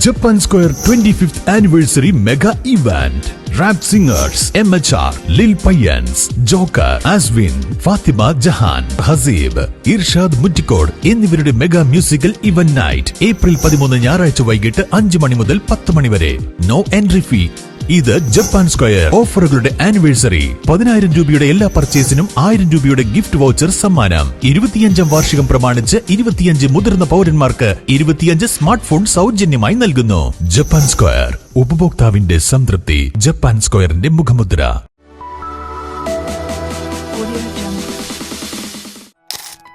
Japan square twenty fifth anniversary mega event rap singers M H R lil Payyans joker Aswin Fathima Jahan Haseeb Irshad Muttikkode എന്നിവരുടെ mega musical event night April പതിമൂന്ന് ഞായറാഴ്ച വൈകിട്ട് അഞ്ച് മണി മുതൽ പത്ത് മണി വരെ. നോ എൻട്രി ഫീ ഇത് ജപ്പാൻ സ്ക്വയർ. ഓഫറുകളുടെ ആനിവേഴ്സറി. പതിനായിരം രൂപയുടെ എല്ലാ പർച്ചേസിനും ആയിരം രൂപയുടെ ഗിഫ്റ്റ് വൗച്ചർ സമ്മാനം. ഇരുപത്തിയഞ്ചാം വാർഷികം പ്രമാണിച്ച് ഇരുപത്തിയഞ്ച് മുതിർന്ന പൗരന്മാർക്ക് ഇരുപത്തിയഞ്ച് സ്മാർട്ട് ഫോൺ സൗജന്യമായി നൽകുന്നു. Japan square. ഉപഭോക്താവിന്റെ സംതൃപ്തി. ജപ്പാൻ സ്ക്വയറിന്റെ മുഖമുദ്ര.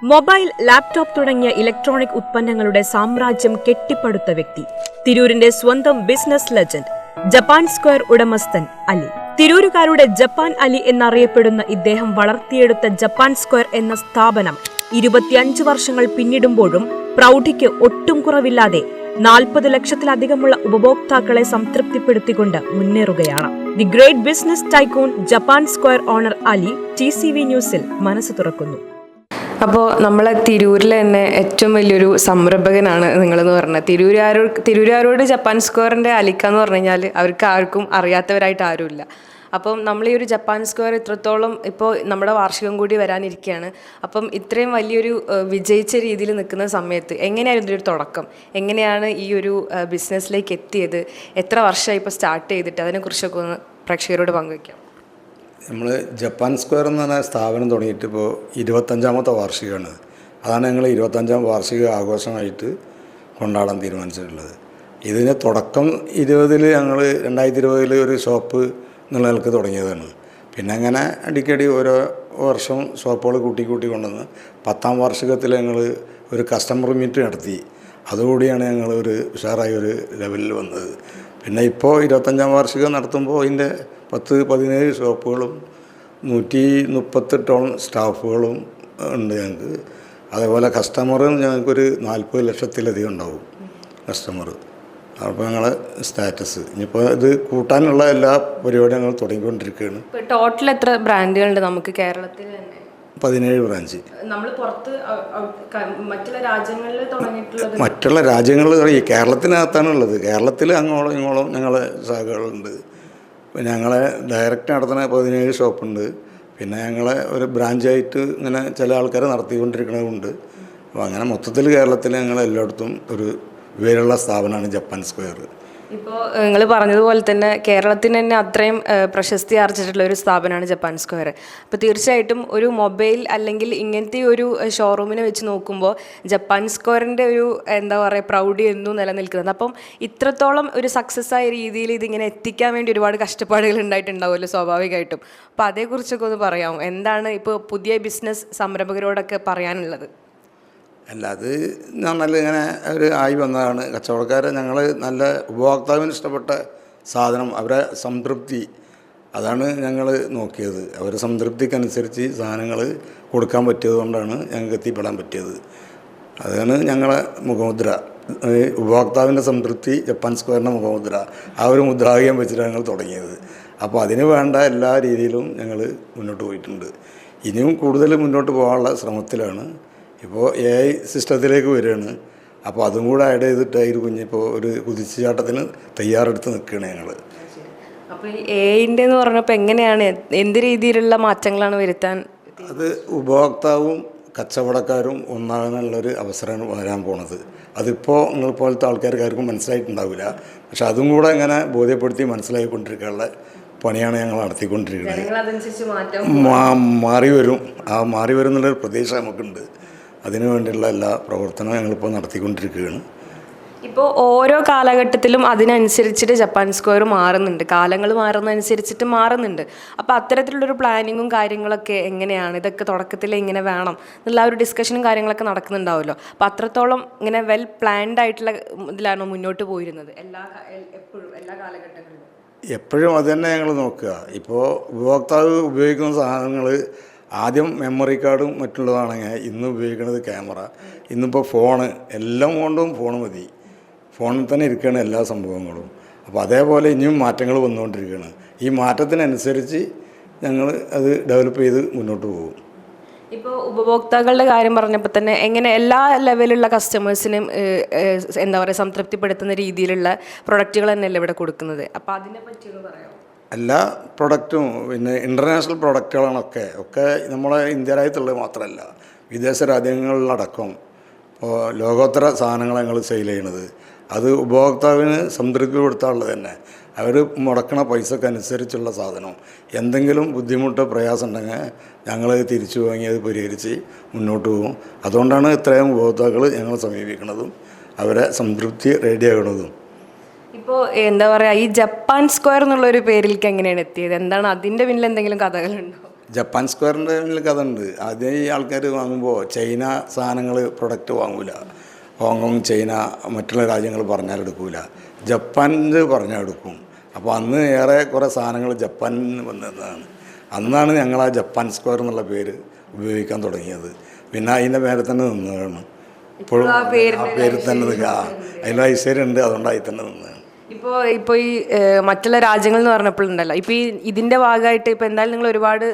മൊബൈൽ ലാപ്ടോപ്പ് തുടങ്ങിയ ഇലക്ട്രോണിക് ഉത്പന്നങ്ങളുടെ സാമ്രാജ്യം കെട്ടിപ്പടുത്ത വ്യക്തി. തിരൂരിന്റെ സ്വന്തം ബിസിനസ് ലെജൻഡ്. ജപ്പാൻ സ്ക്വയർ ഉടമസ്ഥൻ അലി. തിരൂരുകാരുടെ ജപ്പാൻ അലി എന്നറിയപ്പെടുന്ന ഇദ്ദേഹം വളർത്തിയെടുത്ത ജപ്പാൻ സ്ക്വയർ എന്ന സ്ഥാപനം ഇരുപത്തിയഞ്ച് വർഷങ്ങൾ പിന്നിടുമ്പോഴും പ്രൗഢിക്ക് ഒട്ടും കുറവില്ലാതെ നാൽപ്പത് ലക്ഷത്തിലധികമുള്ള ഉപഭോക്താക്കളെ സംതൃപ്തിപ്പെടുത്തിക്കൊണ്ട് മുന്നേറുകയാണ്. The great business tycoon Japan square owner Ali T ന്യൂസിൽ മനസ്സ് തുറക്കുന്നു. അപ്പോൾ നമ്മളെ തിരൂരിൽ തന്നെ ഏറ്റവും വലിയൊരു സംരംഭകനാണ് നിങ്ങളെന്ന് പറഞ്ഞത് തിരൂരാരോട് തിരൂരാരോട് ജപ്പാൻ സ്ക്വയറിന്റെ അലിക്ക എന്ന് പറഞ്ഞു കഴിഞ്ഞാൽ അവർക്ക് ആർക്കും അറിയാത്തവരായിട്ട് ആരുമില്ല. അപ്പം നമ്മൾ ഈ ഒരു ജപ്പാൻ സ്ക്വയർ ഇത്രത്തോളം ഇപ്പോൾ നമ്മുടെ വാർഷികം കൂടി വരാനിരിക്കുകയാണ്. അപ്പം ഇത്രയും വലിയൊരു വിജയിച്ച രീതിയിൽ നിൽക്കുന്ന സമയത്ത് എങ്ങനെയായിരുന്നു ഇതിന്റെ ഒരു തുടക്കം? എങ്ങനെയാണ് ഈ ഒരു ബിസിനസ്സിലേക്ക് എത്തിയത്? എത്ര വർഷമായി ഇപ്പോൾ സ്റ്റാർട്ട് ചെയ്തിട്ട്? അതിനെക്കുറിച്ചൊക്കെ ഒന്ന് പ്രേക്ഷകരോട് പങ്കുവയ്ക്കാം. നമ്മൾ ജപ്പാൻ സ്ക്വയർ എന്ന് പറഞ്ഞ സ്ഥാപനം തുടങ്ങിയിട്ട് ഇപ്പോൾ ഇരുപത്തഞ്ചാമത്തെ വാർഷികമാണ്. അതാണ് ഞങ്ങൾ ഇരുപത്തഞ്ചാം വാർഷിക ആഘോഷമായിട്ട് കൊണ്ടാടാൻ തീരുമാനിച്ചിട്ടുള്ളത്. ഇതിന് തുടക്കം ഇരുപതിൽ ഞങ്ങൾ രണ്ടായിരത്തി ഇരുപതിൽ ഒരു ഷോപ്പ് എന്നുള്ള നിലയ്ക്ക് തുടങ്ങിയതാണ്. പിന്നെ അങ്ങനെ അടിക്കടി ഓരോ വർഷം ഷോപ്പുകൾ കൂട്ടി കൂട്ടി കൊണ്ടുവന്ന് പത്താം വാർഷികത്തിൽ ഞങ്ങൾ ഒരു കസ്റ്റമർ മീറ്റ് നടത്തി. അതുകൂടിയാണ് ഞങ്ങൾ ഒരു ഉഷാറായ ഒരു ലെവലിൽ വന്നത്. പിന്നെ ഇപ്പോൾ ഇരുപത്തഞ്ചാം വാർഷികം നടത്തുമ്പോൾ അതിന്റെ പത്ത് പതിനേഴ് ഷോപ്പുകളും നൂറ്റി മുപ്പത്തെട്ടോളം സ്റ്റാഫുകളും ഉണ്ട് ഞങ്ങൾക്ക്. അതേപോലെ കസ്റ്റമറും ഞങ്ങൾക്കൊരു നാൽപ്പത് ലക്ഷത്തിലധികം ഉണ്ടാവും കസ്റ്റമർ അപ്പോൾ ഞങ്ങളെ സ്റ്റാറ്റസ്. ഇനിയിപ്പോൾ ഇത് കൂട്ടാനുള്ള എല്ലാ പരിപാടിയും ഞങ്ങൾ തുടങ്ങിക്കൊണ്ടിരിക്കുകയാണ്. ടോട്ടൽ എത്ര ബ്രാൻഡുകളുണ്ട് നമുക്ക് കേരളത്തിൽ തന്നെ? പതിനേഴ് ബ്രാഞ്ച്. നമ്മൾ പുറത്ത് മറ്റുള്ള രാജ്യങ്ങളിൽ തുടങ്ങിയിട്ടുള്ളത്? മറ്റുള്ള രാജ്യങ്ങളിൽ ഈ കേരളത്തിനകത്താണ് ഉള്ളത് കേരളത്തിൽ അങ്ങോളം ഇങ്ങോളം ഞങ്ങളെ ശാഖകളുണ്ട്. ഞങ്ങളെ ഡയറക്റ്റ് നടത്തുന്ന പതിനേഴ് ഷോപ്പുണ്ട്. പിന്നെ ഞങ്ങൾ ഒരു ബ്രാഞ്ചായിട്ട് ഇങ്ങനെ ചില ആൾക്കാർ നടത്തിക്കൊണ്ടിരിക്കുന്നതുണ്ട് അപ്പോൾ അങ്ങനെ മൊത്തത്തിൽ കേരളത്തിൽ ഞങ്ങൾ എല്ലായിടത്തും ഒരു വേരുള്ള സ്ഥാപനമാണ് ജപ്പാൻ സ്ക്വയർ ഇപ്പോൾ നിങ്ങൾ പറഞ്ഞതുപോലെ തന്നെ കേരളത്തിന് തന്നെ അത്രയും പ്രശസ്തി ആർജിച്ചിട്ടുള്ള ഒരു സ്ഥാപനമാണ് ജപ്പാൻ സ്ക്വയർ. അപ്പോൾ തീർച്ചയായിട്ടും ഒരു മൊബൈൽ അല്ലെങ്കിൽ ഇങ്ങനത്തെ ഒരു ഷോറൂമിനെ വെച്ച് നോക്കുമ്പോൾ ജപ്പാൻ സ്ക്വയറിന്റെ ഒരു എന്താ പറയുക പ്രൗഢി എന്നും നിലനിൽക്കുന്നത്. അപ്പം ഇത്രത്തോളം ഒരു സക്സസ് ആയ രീതിയിൽ ഇതിങ്ങനെ എത്തിക്കാൻ വേണ്ടി ഒരുപാട് കഷ്ടപ്പാടുകൾ ഉണ്ടായിട്ടുണ്ടാവുമല്ലോ സ്വാഭാവികമായിട്ടും. അപ്പോൾ അതേക്കുറിച്ചൊക്കെ ഒന്ന് പറയാമോ? എന്താണ് ഇപ്പോൾ പുതിയ ബിസിനസ് സംരംഭകരോടൊക്കെ പറയാനുള്ളത്? അല്ല അത് നല്ല ഇങ്ങനെ ഒരു ആയി വന്നതാണ്. കച്ചവടക്കാരെ ഞങ്ങൾ നല്ല ഉപഭോക്താവിന് ഇഷ്ടപ്പെട്ട സാധനം അവരെ സംതൃപ്തി അതാണ് ഞങ്ങൾ നോക്കിയത്. അവരെ സംതൃപ്തിക്കനുസരിച്ച് സാധനങ്ങൾ കൊടുക്കാൻ പറ്റിയത് കൊണ്ടാണ് ഞങ്ങൾക്ക് എത്തിപ്പെടാൻ പറ്റിയത്. അതാണ് ഞങ്ങളെ മുഖമുദ്ര. ഉപഭോക്താവിന്റെ സംതൃപ്തി ജപ്പാൻ സ്ക്വയറിന്റെ മുഖമുദ്ര ആ ഒരു മുദ്രാവാക്യം വെച്ചിട്ടാണ് ഞങ്ങൾ തുടങ്ങിയത്. അപ്പോൾ അതിന് വേണ്ട എല്ലാ രീതിയിലും ഞങ്ങൾ മുന്നോട്ട് പോയിട്ടുണ്ട്. ഇനിയും കൂടുതൽ മുന്നോട്ട് പോകാനുള്ള ശ്രമത്തിലാണ് ഇപ്പോൾ എ ഐ സിസ്റ്റത്തിലേക്ക് വരികയാണ്. അപ്പോൾ അതും കൂടെ ആഡ് ചെയ്തിട്ട് ഒരു കുഞ്ഞിപ്പോൾ ഒരു കുതിച്ചുചാട്ടത്തിന് തയ്യാറെടുത്ത് നിൽക്കുകയാണ് ഞങ്ങൾ അപ്പോൾ ഈ ഐന്റെ എന്ന് പറഞ്ഞപ്പോൾ എങ്ങനെയാണ്? എന്ത് രീതിയിലുള്ള മാറ്റങ്ങളാണ് വരുത്താൻ? അത് ഉപഭോക്താവും കച്ചവടക്കാരും ഒന്നാകാനുള്ളൊരു അവസരമാണ് വരാൻ പോണത്. അതിപ്പോൾ നിങ്ങൾ പോലത്തെ ആൾക്കാർക്ക് ആർക്കും മനസ്സിലായിട്ടുണ്ടാവില്ല പക്ഷെ അതും കൂടെ ഇങ്ങനെ ബോധ്യപ്പെടുത്തി മനസ്സിലായിക്കൊണ്ടിരിക്കാനുള്ള പണിയാണ് ഞങ്ങൾ നടത്തിക്കൊണ്ടിരിക്കുന്നത്. മാറി വരും. ആ മാറി വരും എന്നുള്ളൊരു പ്രതീക്ഷ നമുക്കുണ്ട്. അതിനു വേണ്ടിയുള്ള എല്ലാ പ്രവർത്തനവും ഞങ്ങളിപ്പോൾ നടത്തിക്കൊണ്ടിരിക്കുകയാണ്. ഇപ്പോൾ ഓരോ കാലഘട്ടത്തിലും അതിനനുസരിച്ചിട്ട് ജപ്പാൻ സ്ക്വയർ മാറുന്നുണ്ട്. കാലങ്ങൾ മാറുന്നതനുസരിച്ചിട്ട് മാറുന്നുണ്ട്. അപ്പോൾ അത്തരത്തിലുള്ളൊരു പ്ലാനിങ്ങും കാര്യങ്ങളൊക്കെ എങ്ങനെയാണ്? ഇതൊക്കെ തുടക്കത്തിൽ ഇങ്ങനെ വേണം എന്നുള്ള ഒരു ഡിസ്കഷനും കാര്യങ്ങളൊക്കെ നടക്കുന്നുണ്ടാവുമല്ലോ. അപ്പോൾ അത്രത്തോളം ഇങ്ങനെ വെൽ പ്ലാൻഡ് ആയിട്ടുള്ള ഇതിലാണോ മുന്നോട്ട് പോയിരുന്നത്? എല്ലാ എപ്പോഴും എല്ലാ കാലഘട്ടങ്ങളിലും. എപ്പോഴും അത് തന്നെ ഞങ്ങൾ നോക്കുക. ഇപ്പോൾ ഉപഭോക്താവ് ഉപയോഗിക്കുന്ന സാധനങ്ങൾ ആദ്യം മെമ്മറി കാർഡും മറ്റുള്ളതാണെങ്കിൽ ഇന്ന് ഉപയോഗിക്കുന്നത് ക്യാമറ ഇന്നിപ്പോൾ ഫോണ് എല്ലാം കൊണ്ടും ഫോൺ മതി. ഫോണിൽ തന്നെ ഇരിക്കുകയാണ് എല്ലാ സംഭവങ്ങളും. അപ്പോൾ അതേപോലെ ഇനിയും മാറ്റങ്ങൾ വന്നുകൊണ്ടിരിക്കുകയാണ്. ഈ മാറ്റത്തിനനുസരിച്ച് ഞങ്ങൾ അത് ഡെവലപ്പ് ചെയ്ത് മുന്നോട്ട് പോകും. ഇപ്പോൾ ഉപഭോക്താക്കളുടെ കാര്യം പറഞ്ഞപ്പോൾ തന്നെ എങ്ങനെ എല്ലാ ലെവലിലുള്ള കസ്റ്റമേഴ്സിനും എന്താ പറയുക സംതൃപ്തിപ്പെടുത്തുന്ന രീതിയിലുള്ള പ്രൊഡക്റ്റുകൾ തന്നെയല്ലേ ഇവിടെ കൊടുക്കുന്നത്? അപ്പോൾ അതിനെ പറ്റിയൊന്ന് പറയാം പറയാമോ? എല്ലാ പ്രൊഡക്റ്റും പിന്നെ ഇന്റർനാഷണൽ പ്രൊഡക്റ്റുകളാണൊക്കെ ഒക്കെ നമ്മളെ ഇന്ത്യ രാജ്യത്തുള്ളത് മാത്രമല്ല വിദേശ രാജ്യങ്ങളിലടക്കം ഇപ്പോൾ ലോകോത്തര സാധനങ്ങൾ ഞങ്ങൾ സെയിൽ ചെയ്യണത്. അത് ഉപഭോക്താവിന് സംതൃപ്തി കൊടുത്താനുള്ളത് തന്നെ. അവർ മുടക്കണ പൈസക്ക് അനുസരിച്ചുള്ള സാധനം. എന്തെങ്കിലും ബുദ്ധിമുട്ട് പ്രയാസം ഉണ്ടെങ്കിൽ ഞങ്ങൾ തിരിച്ചു വാങ്ങി അത് പരിഹരിച്ച് മുന്നോട്ട് പോകും. അതുകൊണ്ടാണ് ഇത്രയും ഉപഭോക്താക്കൾ ഞങ്ങൾ സമീപിക്കുന്നതും അവരെ സംതൃപ്തി റെഡിയാകണതും ഇപ്പോൾ എന്താ പറയുക ഈ ജപ്പാൻ സ്ക്വയർ എന്നുള്ള ഒരു പേരിലേക്ക് എങ്ങനെയാണ് എത്തിയത്? എന്താണ് അതിന്റെ പിന്നിൽ എന്തെങ്കിലും കഥകളുണ്ടോ? ജപ്പാൻ സ്ക്വയറിന്റെ പിന്നിൽ കഥ ഉണ്ട് ആദ്യം ഈ ആൾക്കാർ വാങ്ങുമ്പോൾ ചൈന സാധനങ്ങൾ പ്രൊഡക്റ്റ് വാങ്ങൂല. ഹോങ്കോങ് ചൈന മറ്റുള്ള രാജ്യങ്ങൾ പറഞ്ഞാൽ എടുക്കൂല. ജപ്പാനിൽ പറഞ്ഞാൽ എടുക്കും. അപ്പോൾ അന്ന് ഏറെ കുറേ സാധനങ്ങൾ ജപ്പാനിൽ നിന്ന് വന്നതാണ് അന്നാണ് ഞങ്ങൾ ആ ജപ്പാൻ സ്ക്വയർ എന്നുള്ള പേര് ഉപയോഗിക്കാൻ തുടങ്ങിയത്. പിന്നെ അതിന്റെ പേരെ തന്നെ നിന്നതാണ്. ഇപ്പോഴും ആ പേര് തന്നെ നിൽക്കുക. അതിൽ ഐശ്വര്യമുണ്ട്. അതുകൊണ്ടായി തന്നെ നിന്നതാണ്. ഇപ്പോൾ ഇപ്പോൾ ഈ മറ്റുള്ള രാജ്യങ്ങൾ എന്ന് പറഞ്ഞപ്പോഴുണ്ടല്ലോ ഇപ്പോൾ ഈ ഇതിന്റെ ഭാഗമായിട്ട് ഇപ്പോൾ എന്തായാലും നിങ്ങൾ ഒരുപാട്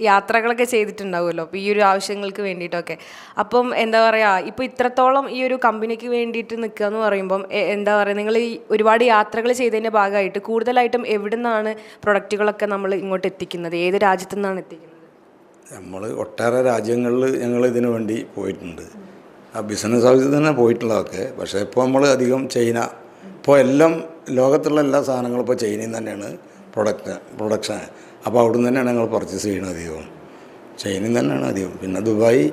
യാത്രകളൊക്കെ ചെയ്തിട്ടുണ്ടാവുമല്ലോ. അപ്പോൾ ഈ ഒരു ആവശ്യങ്ങൾക്ക് വേണ്ടിയിട്ടൊക്കെ. അപ്പം എന്താ പറയുക ഇപ്പോൾ ഇത്രത്തോളം ഈ ഒരു കമ്പനിക്ക് വേണ്ടിയിട്ട് നിൽക്കുക എന്ന് പറയുമ്പം എന്താ പറയുക നിങ്ങൾ ഈ ഒരുപാട് യാത്രകൾ ചെയ്തതിന്റെ ഭാഗമായിട്ട് കൂടുതലായിട്ടും എവിടെ നിന്നാണ് പ്രൊഡക്റ്റുകളൊക്കെ നമ്മൾ ഇങ്ങോട്ട് എത്തിക്കുന്നത്? ഏത് രാജ്യത്തു നിന്നാണ് എത്തിക്കുന്നത്? നമ്മൾ ഒട്ടേറെ രാജ്യങ്ങളിൽ ഞങ്ങൾ ഇതിനു വേണ്ടി പോയിട്ടുണ്ട്. ആ ബിസിനസ് ആവശ്യത്തിന് പോയിട്ടുള്ളതൊക്കെ. പക്ഷേ ഇപ്പോൾ നമ്മൾ അധികം ചൈന ഇപ്പോൾ എല്ലാം ലോകത്തുള്ള എല്ലാ സാധനങ്ങളും ഇപ്പോൾ ചൈനയിൽ നിന്ന് തന്നെയാണ് പ്രൊഡക്റ്റ് പ്രൊഡക്ഷൻ അപ്പോൾ അവിടെ നിന്ന് തന്നെയാണ് ഞങ്ങൾ പർച്ചേസ് ചെയ്യുന്നത് അധികവും. ചൈനയിൽ നിന്ന് തന്നെയാണ് അധികം. പിന്നെ ദുബായ്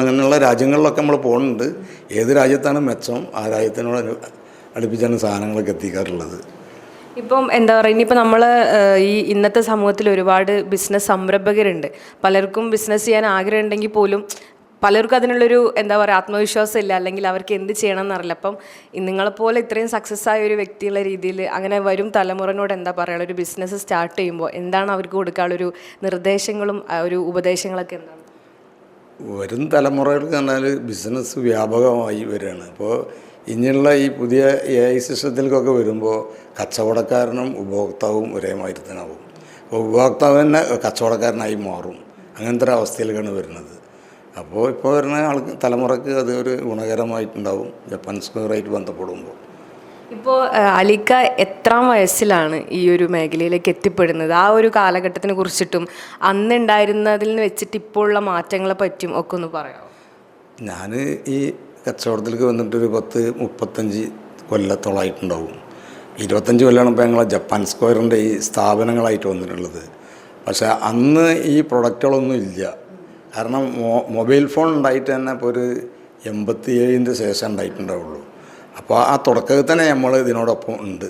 അങ്ങനെയുള്ള രാജ്യങ്ങളിലൊക്കെ നമ്മൾ പോകുന്നുണ്ട്. ഏത് രാജ്യത്താണ് മെച്ചം ആ രാജ്യത്തിനോട് അടുപ്പിച്ചാണ് സാധനങ്ങളൊക്കെ എത്തിക്കാറുള്ളത്. ഇപ്പം എന്താ പറയുക ഇനിയിപ്പോൾ നമ്മൾ ഈ ഇന്നത്തെ സമൂഹത്തിൽ ഒരുപാട് ബിസിനസ് സംരംഭകരുണ്ട്. പലർക്കും ബിസിനസ് ചെയ്യാൻ ആഗ്രഹമുണ്ടെങ്കിൽ പോലും പലർക്കും അതിനുള്ളൊരു എന്താ പറയുക ആത്മവിശ്വാസം ഇല്ല അല്ലെങ്കിൽ അവർക്ക് എന്ത് ചെയ്യണം എന്നറിയില്ല അപ്പം നിങ്ങളെപ്പോലെ ഇത്രയും സക്സസ് ആയ ഒരു വ്യക്തിയുള്ള രീതിയിൽ അങ്ങനെ വരും തലമുറനോട് എന്താ പറയുക ഒരു ബിസിനസ് സ്റ്റാർട്ട് ചെയ്യുമ്പോൾ എന്താണ് അവർക്ക് കൊടുക്കാനുള്ളൊരു നിർദ്ദേശങ്ങളും ഒരു ഉപദേശങ്ങളൊക്കെ എന്താണ്? വരും തലമുറകൾക്ക് പറഞ്ഞാൽ ബിസിനസ് വ്യാപകമായി വരികയാണ്. അപ്പോൾ ഇനിയുള്ള ഈ പുതിയ എ ഐ സിസ്റ്റത്തിലേക്കൊക്കെ വരുമ്പോൾ കച്ചവടക്കാരനും ഉപഭോക്താവും ഒരേ മാതിരത്തിനാവും അപ്പോൾ ഉപഭോക്താവ് തന്നെ കച്ചവടക്കാരനായി മാറും. അങ്ങനത്തെ ഒരു അവസ്ഥയിലേക്കാണ് വരുന്നത്. അപ്പോൾ ഇപ്പോൾ വരുന്ന ആൾക്ക് തലമുറയ്ക്ക് അത് ഒരു ഗുണകരമായിട്ടുണ്ടാവും. ജപ്പാൻ സ്ക്വയറായിട്ട് ബന്ധപ്പെടുമ്പോൾ. ഇപ്പോൾ അലിക്ക എത്രാം വയസ്സിലാണ് ഈ ഒരു മേഖലയിലേക്ക് എത്തിപ്പെടുന്നത്? ആ ഒരു കാലഘട്ടത്തിനെ കുറിച്ചിട്ടും അന്ന് ഉണ്ടായിരുന്നതിൽ നിന്ന് വെച്ചിട്ട് ഇപ്പോഴുള്ള മാറ്റങ്ങളെ പറ്റിയും ഒക്കെ ഒന്ന് പറയാമോ ഞാൻ ഈ കച്ചവടത്തിലേക്ക് വന്നിട്ടൊരു പത്ത് മുപ്പത്തഞ്ച് കൊല്ലത്തോളമായിട്ടുണ്ടാവും ഇരുപത്തഞ്ച് കൊല്ലമാണ് ഇപ്പോൾ ഞങ്ങൾ ജപ്പാൻ സ്ക്വയറിന്റെ ഈ സ്ഥാപനങ്ങളായിട്ട് വന്നിട്ടുള്ളത്. പക്ഷേ അന്ന് ഈ പ്രൊഡക്റ്റുകളൊന്നും ഇല്ല. കാരണം മൊ മൊബൈൽ ഫോൺ ഉണ്ടായിട്ട് തന്നെ ഇപ്പോൾ ഒരു എൺപത്തി ഏഴിന്റെ ശേഷം ഉണ്ടായിട്ടുണ്ടാവുള്ളൂ. അപ്പോൾ ആ തുടക്കത്തിൽ തന്നെ നമ്മൾ ഇതിനോടൊപ്പം ഉണ്ട്.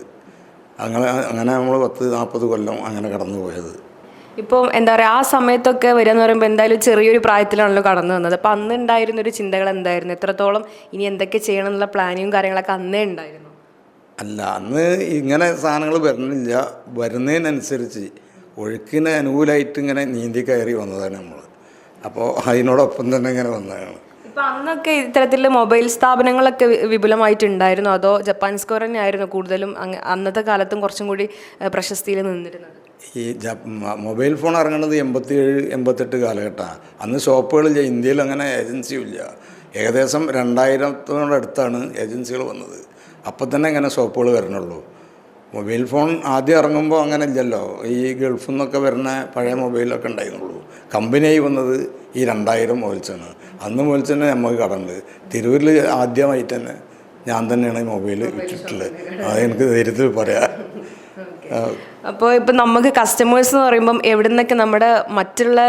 അങ്ങനെ അങ്ങനെ നമ്മൾ പത്ത് നാൽപ്പത് കൊല്ലം അങ്ങനെ കടന്നു പോയത്. ഇപ്പം എന്താ പറയുക ആ സമയത്തൊക്കെ വരിക എന്ന് പറയുമ്പോൾ എന്തായാലും ചെറിയൊരു പ്രായത്തിലാണല്ലോ കടന്നു വന്നത്. അപ്പം അന്ന് ഉണ്ടായിരുന്ന ഒരു ചിന്തകൾ എന്തായിരുന്നു? എത്രത്തോളം ഇനി എന്തൊക്കെ ചെയ്യണം എന്നുള്ള പ്ലാനിങ്ങും കാര്യങ്ങളൊക്കെ അന്നേ ഉണ്ടായിരുന്നു? അല്ല അന്ന് ഇങ്ങനെ സാധനങ്ങൾ വരുന്നില്ല. വരുന്നതിനനുസരിച്ച് ഒഴുക്കിന് അനുകൂലമായിട്ട് ഇങ്ങനെ നീന്തി കയറി വന്നതാണ് നമ്മൾ അപ്പോൾ അതിനോടൊപ്പം തന്നെ ഇങ്ങനെ വന്നതാണ്. ഇപ്പം അന്നൊക്കെ ഇത്തരത്തിൽ മൊബൈൽ സ്ഥാപനങ്ങളൊക്കെ വിപുലമായിട്ടുണ്ടായിരുന്നു? അതോ ജപ്പാൻ സ്കോർ തന്നെയായിരുന്നു കൂടുതലും അന്നത്തെ കാലത്തും കുറച്ചും കൂടി പ്രശസ്തിയിൽ നിന്നിരുന്നത്? ഈ മൊബൈൽ ഫോൺ ഇറങ്ങുന്നത് എൺപത്തിയേഴ് എൺപത്തെട്ട് കാലഘട്ടമാണ് അന്ന് ഷോപ്പുകളില്ല ഇന്ത്യയിൽ അങ്ങനെ ഏജൻസിയും ഇല്ല. ഏകദേശം രണ്ടായിരത്തിനോടടുത്താണ് ഏജൻസികൾ വന്നത്. അപ്പം തന്നെ ഇങ്ങനെ ഷോപ്പുകൾ വരണുള്ളൂ. മൊബൈൽ ഫോൺ ആദ്യം ഇറങ്ങുമ്പോൾ അങ്ങനെ ഇല്ലല്ലോ ഈ ഗൾഫിൽ നിന്നൊക്കെ വരുന്ന പഴയ മൊബൈലൊക്കെ ഉണ്ടായിരുന്നുള്ളൂ. കമ്പനിയായി വന്നത് ഈ രണ്ടായിരം മുതൽച്ചാണ് അന്ന് മുതൽ തന്നെ നമുക്ക് കടണ്ട് തിരൂരിൽ ആദ്യമായിട്ട് തന്നെ ഞാൻ തന്നെയാണ് ഈ മൊബൈൽ വിറ്റിട്ടുള്ളത് അത് എനിക്ക് ധൈര്യത്തിൽ പറയാം. അപ്പോൾ ഇപ്പം നമുക്ക് കസ്റ്റമേഴ്സ് എന്ന് പറയുമ്പം എവിടെ നിന്നൊക്കെ നമ്മുടെ മറ്റുള്ള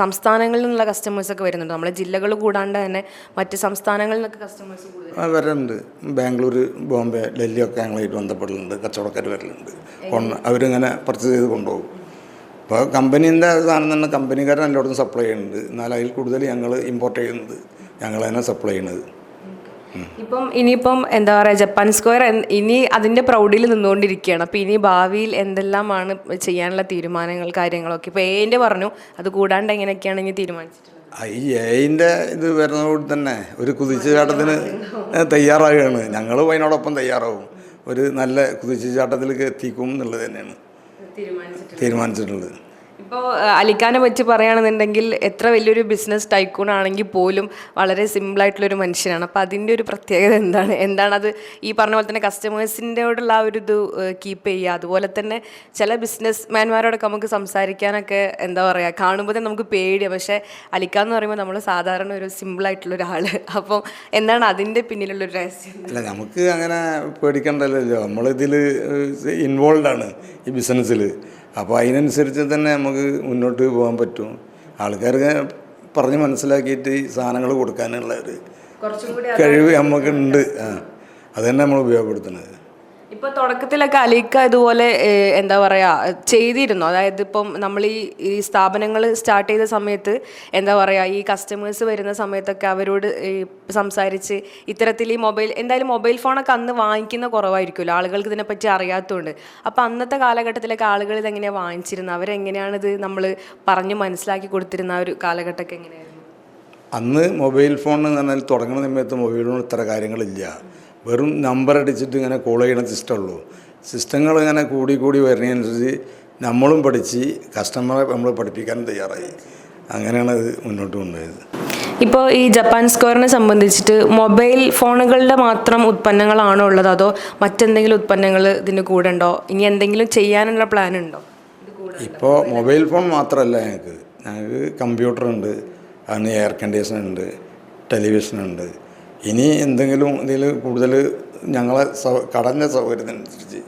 സംസ്ഥാനങ്ങളിൽ നിന്നുള്ള കസ്റ്റമേഴ്സൊക്കെ വരുന്നുണ്ട്. നമ്മുടെ ജില്ലകൾ കൂടാണ്ട് തന്നെ മറ്റ് സംസ്ഥാനങ്ങളിൽ നിന്നൊക്കെ കസ്റ്റമേഴ്സ് ആ വരലുണ്ട് ബാംഗ്ലൂർ ബോംബെ ഡൽഹിയൊക്കെ ഞങ്ങളായിട്ട് ബന്ധപ്പെടലുണ്ട്. കച്ചവടക്കാർ വരലുണ്ട്. അവരിങ്ങനെ പർച്ചേസ് ചെയ്ത് കൊണ്ടുപോകും. അപ്പോൾ കമ്പനീന്റെ സാധനം തന്നെ കമ്പനിക്കാരൻ എല്ലായിടത്തും സപ്ലൈ ചെയ്യുന്നുണ്ട്. എന്നാൽ അതിൽ കൂടുതൽ ഞങ്ങൾ ഇമ്പോർട്ട് ചെയ്യുന്നത്. ഞങ്ങൾ തന്നെ സപ്ലൈ ചെയ്യുന്നത്. ഇപ്പം ഇനിയിപ്പം എന്താ പറയുക ജപ്പാൻ സ്ക്വയർ ഇനി അതിന്റെ പ്രൗഢിയിൽ നിന്നുകൊണ്ടിരിക്കുകയാണ്. അപ്പോൾ ഇനി ഭാവിയിൽ എന്തെല്ലാമാണ് ചെയ്യാനുള്ള തീരുമാനങ്ങൾ കാര്യങ്ങളൊക്കെ? ഇപ്പോൾ എന്റെ പറഞ്ഞു അത് കൂടാണ്ട് എങ്ങനെയൊക്കെയാണ് ഇനി തീരുമാനിച്ചിട്ടുള്ളത്? ഈ എയിന്റെ ഇത് വരുന്നതോട് തന്നെ ഒരു കുതിച്ചുചാട്ടത്തിന് തയ്യാറാകുകയാണ്. ഞങ്ങളും അതിനോടൊപ്പം തയ്യാറാവും. ഒരു നല്ല കുതിച്ചുചാട്ടത്തിലേക്ക് എത്തിക്കും എന്നുള്ളത് തന്നെയാണ് തീരുമാനിച്ചിട്ടുള്ളത്. ഇപ്പോൾ അലിഖാനെ വെച്ച് പറയുകയാണെന്നുണ്ടെങ്കിൽ എത്ര വലിയൊരു ബിസിനസ് ടൈക്കൂൺ ആണെങ്കിൽ പോലും വളരെ സിമ്പിളായിട്ടുള്ളൊരു മനുഷ്യനാണ്. അപ്പോൾ അതിന്റെ ഒരു പ്രത്യേകത എന്താണ്? എന്താണ് അത് ഈ പറഞ്ഞ പോലെ തന്നെ കസ്റ്റമേഴ്സിന്റെയോടുള്ള ആ ഒരു ഇത് കീപ്പ് ചെയ്യുക. അതുപോലെ തന്നെ ചില ബിസിനസ് മാൻമാരോടൊക്കെ നമുക്ക് സംസാരിക്കാനൊക്കെ എന്താ പറയുക കാണുമ്പോൾ തന്നെ നമുക്ക് പേടിയാണ് പക്ഷേ അലിക്ക എന്ന് പറയുമ്പോൾ നമ്മൾ സാധാരണ ഒരു സിമ്പിളായിട്ടുള്ള ഒരാൾ അപ്പം എന്താണ് അതിന്റെ പിന്നിലുള്ളൊരു രഹസ്യം? അല്ല നമുക്ക് അങ്ങനെ പേടിക്കണ്ടല്ലോ. നമ്മളിതിൽ ഇൻവോൾവ് ആണ് ഈ ബിസിനസ്സിൽ അപ്പോൾ അതിനനുസരിച്ച് തന്നെ നമുക്ക് മുന്നോട്ട് പോകാൻ പറ്റും. ആൾക്കാർക്ക് പറഞ്ഞ് മനസ്സിലാക്കിയിട്ട് ഈ സാധനങ്ങൾ കൊടുക്കാനുള്ള ഒരു കഴിവ് നമുക്കുണ്ട് ആ അത് തന്നെ നമ്മൾ ഉപയോഗപ്പെടുത്തുന്നത്. ഇപ്പൊ തുടക്കത്തിലൊക്കെ അലീക്ക ഇതുപോലെ എന്താ പറയാ ചെയ്തിരുന്നു. അതായത് ഇപ്പം നമ്മൾ ഈ ഈ സ്ഥാപനങ്ങൾ സ്റ്റാർട്ട് ചെയ്ത സമയത്ത് എന്താ പറയാ ഈ കസ്റ്റമേഴ്സ് വരുന്ന സമയത്തൊക്കെ അവരോട് സംസാരിച്ച് ഇത്തരത്തിൽ ഈ മൊബൈൽ എന്തായാലും മൊബൈൽ ഫോണൊക്കെ അന്ന് വാങ്ങിക്കുന്ന കുറവായിരിക്കുമല്ലോ. ആളുകൾക്ക് ഇതിനെപ്പറ്റി അറിയാത്തതുകൊണ്ട് അപ്പോൾ അന്നത്തെ കാലഘട്ടത്തിലൊക്കെ ആളുകൾ ഇതെങ്ങനെയാണ് വാങ്ങിച്ചിരുന്നത് അവരെങ്ങനെയാണ് ഇത് നമ്മൾ പറഞ്ഞു മനസ്സിലാക്കി കൊടുത്തിരുന്ന ആ ഒരു കാലഘട്ടമൊക്കെ എങ്ങനെയായിരുന്നു? അന്ന് മൊബൈൽ ഫോൺ എന്ന് പറഞ്ഞാൽ തുടങ്ങുന്ന സമയത്ത് മൊബൈൽ ഫോൺ ഇത്ര കാര്യങ്ങളില്ല. വെറും നമ്പർ അടിച്ചിട്ട് ഇങ്ങനെ കോൾ ചെയ്യണ സിസ്റ്റമുള്ളൂ സിസ്റ്റങ്ങൾ ഇങ്ങനെ കൂടി കൂടി വരുന്നതിനനുസരിച്ച് നമ്മളും പഠിച്ച് കസ്റ്റമറെ നമ്മൾ പഠിപ്പിക്കാനും തയ്യാറായി. അങ്ങനെയാണ് ഇത് മുന്നോട്ട് കൊണ്ടുപോയത്. ഇപ്പോൾ ഈ ജപ്പാൻ സ്ക്വയറിനെ സംബന്ധിച്ചിട്ട് മൊബൈൽ ഫോണുകളുടെ മാത്രം ഉത്പന്നങ്ങളാണോ ഉള്ളത്? അതോ മറ്റെന്തെങ്കിലും ഉത്പന്നങ്ങൾ ഇതിന് കൂടെ ഉണ്ടോ? ഇനി എന്തെങ്കിലും ചെയ്യാനുള്ള പ്ലാൻ ഉണ്ടോ? ഇപ്പോൾ മൊബൈൽ ഫോൺ മാത്രമല്ല ഞങ്ങൾക്ക് ഞങ്ങൾക്ക് കമ്പ്യൂട്ടറുണ്ട് അതിന് എയർ കണ്ടീഷണർ ഉണ്ട് ടെലിവിഷൻ ഉണ്ട്. ഇനി എന്തെങ്കിലും ഇതിൽ കൂടുതൽ ഞങ്ങളെ സൗ കടഞ്ഞ സൗകര്യത്തിനനുസരിച്ച്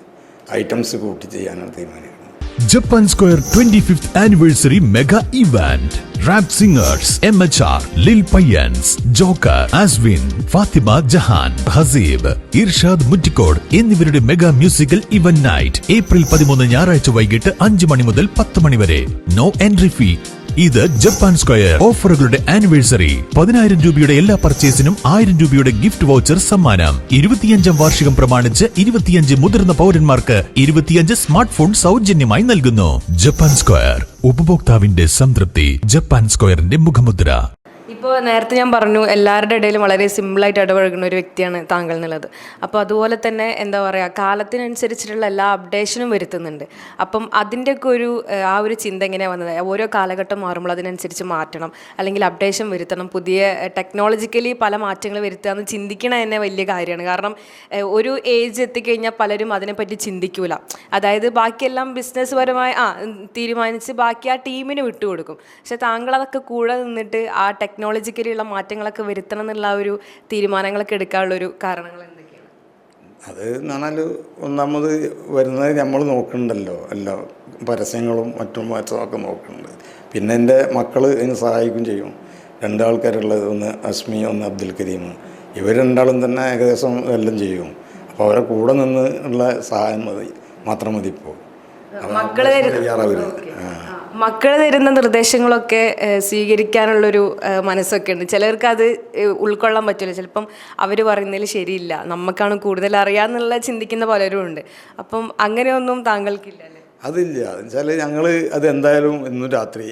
ഐറ്റംസ് കൂട്ടി ചെയ്യാനാണ് തീരുമാനിക്കുന്നത്. Japan square twenty fifth anniversary mega event. Rap singers M H R lil Payyans joker Aswin Fathima Jahan Haseeb Irshad Muttikkode എന്നിവരുടെ mega musical event night April പതിമൂന്ന് ഞായറാഴ്ച വൈകിട്ട് അഞ്ച് മണി മുതൽ പത്ത് മണി വരെ. No entry fee. ഇത് ജപ്പാൻ സ്ക്വയർ. ഓഫറുകളുടെ ആനിവേഴ്സറി. പതിനായിരം രൂപയുടെ എല്ലാ പർച്ചേസിനും ആയിരം രൂപയുടെ ഗിഫ്റ്റ് വൗച്ചർ സമ്മാനം. ഇരുപത്തിയഞ്ചാം വാർഷികം പ്രമാണിച്ച് ഇരുപത്തിയഞ്ച് മുതിർന്ന പൗരന്മാർക്ക് ഇരുപത്തിയഞ്ച് സ്മാർട്ട് ഫോൺ സൗജന്യമായി നൽകുന്നു. Japan square. ഉപഭോക്താവിന്റെ സംതൃപ്തി ജപ്പാൻ സ്ക്വയറിന്റെ മുഖമുദ്ര. ഇപ്പോൾ നേരത്തെ ഞാൻ പറഞ്ഞു എല്ലാവരുടെ ഇടയിലും വളരെ സിമ്പിളായിട്ട് ഇടപഴകുന്ന ഒരു വ്യക്തിയാണ് താങ്കൾ എന്നുള്ളത് അപ്പോൾ അതുപോലെ തന്നെ എന്താ പറയുക കാലത്തിനനുസരിച്ചിട്ടുള്ള എല്ലാ അപ്ഡേഷനും വരുത്തുന്നുണ്ട്. അപ്പം അതിന്റെയൊക്കെ ഒരു ആ ഒരു ചിന്ത എങ്ങനെയാണ് വന്നത്? ഓരോ കാലഘട്ടം മാറുമ്പോൾ അതിനനുസരിച്ച് മാറ്റണം അല്ലെങ്കിൽ അപ്ഡേഷൻ വരുത്തണം പുതിയ ടെക്നോളജിക്കലി പല മാറ്റങ്ങൾ വരുത്തുക എന്ന് ചിന്തിക്കണ തന്നെ വലിയ കാര്യമാണ്. കാരണം ഒരു ഏജ് എത്തിക്കഴിഞ്ഞാൽ പലരും അതിനെപ്പറ്റി ചിന്തിക്കൂല. അതായത് ബാക്കിയെല്ലാം ബിസിനസ് പരമായി ആ തീരുമാനിച്ച് ബാക്കി ആ ടീമിന് വിട്ടുകൊടുക്കും. പക്ഷെ താങ്കൾ അതൊക്കെ കൂടെ നിന്നിട്ട് ആ ടെക്നോളജിക്കലിയുള്ള മാറ്റങ്ങളൊക്കെ വരുത്തണം എന്നുള്ള ഒരു തീരുമാനങ്ങളൊക്കെ എടുക്കാനുള്ള ഒരു കാരണങ്ങൾ എന്തൊക്കെയാണ്? അത് എന്ന് പറഞ്ഞാൽ ഒന്നാമത് വരുന്നത് നമ്മൾ നോക്കുന്നുണ്ടല്ലോ എല്ലാ പരസ്യങ്ങളും മറ്റും മറ്റുമൊക്കെ നോക്കുന്നുണ്ട് പിന്നെ എന്റെ മക്കൾ എന്നെ സഹായിക്കും ചെയ്യും. രണ്ടാൾക്കാരുള്ളത് ഒന്ന് അസ്മി ഒന്ന് അബ്ദുൽ കരീം. ഇവർ രണ്ടാളും തന്നെ ഏകദേശം എല്ലാം ചെയ്യും. അപ്പോൾ അവരെ കൂടെ നിന്ന് ഉള്ള സഹായം മതി. മാത്രം മതി ഇപ്പോൾ തയ്യാറാവരുത്. ആ. മക്കൾ തരുന്ന നിർദ്ദേശങ്ങളൊക്കെ സ്വീകരിക്കാനുള്ളൊരു മനസ്സൊക്കെ ഉണ്ട് ചിലർക്ക് അത് ഉൾക്കൊള്ളാൻ പറ്റില്ല. ചിലപ്പം അവർ പറയുന്നതിൽ ശരിയില്ല. നമുക്കാണ് കൂടുതൽ അറിയാന്നുള്ള ചിന്തിക്കുന്ന പലരും ഉണ്ട്. അപ്പം അങ്ങനെയൊന്നും താങ്കൾക്കില്ല അതില്ല. എന്നുവെച്ചാൽ ഞങ്ങൾ അത് എന്തായാലും ഇന്നും രാത്രി